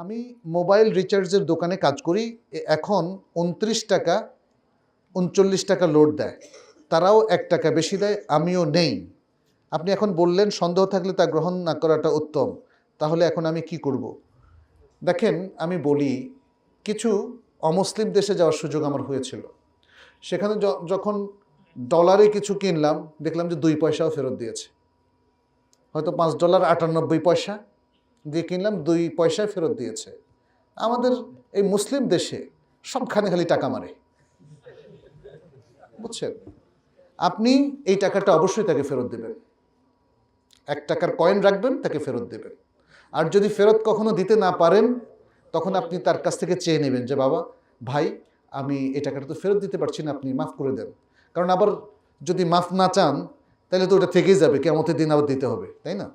আমি মোবাইল রিচার্জের দোকানে কাজ করি এখন উনত্রিশ টাকা, উনচল্লিশ টাকা লোড দেয়। তারাও এক টাকা বেশি দেয়, আমিও নেই। আপনি এখন বললেন, সন্দেহ থাকলে তা গ্রহণ না করাটা উত্তম। তাহলে এখন আমি কি করব? দেখেন, আমি বলি, কিছু অমুসলিম দেশে যাওয়ার সুযোগ আমার হয়েছিল। সেখানে যখন ডলারে কিছু কিনলাম, দেখলাম যে দুই পয়সাও ফেরত দিয়েছে। হয়তো পাঁচ ডলার আটানব্বই পয়সা দিয়ে কিনলাম, দুই পয়সায় ফেরত দিয়েছে। আমাদের এই মুসলিম দেশে সবখানে খালি টাকা মারে। বুঝছেন? আপনি এই টাকাটা অবশ্যই তাকে ফেরত দেবেন। এক টাকার কয়েন রাখবেন, তাকে ফেরত দেবেন। আর যদি ফেরত কখনো দিতে না পারেন, তখন আপনি তার কাছ থেকে চেয়ে নেবেন যে, বাবা, ভাই, আমি এই টাকাটা তো ফেরত দিতে পারছি না, আপনি মাফ করে দেন। কারণ আবার যদি মাফ না চান, তাহলে তো ওটা থেকেই যাবে কেমতের দিন আবার দিতে হবে, তাই না?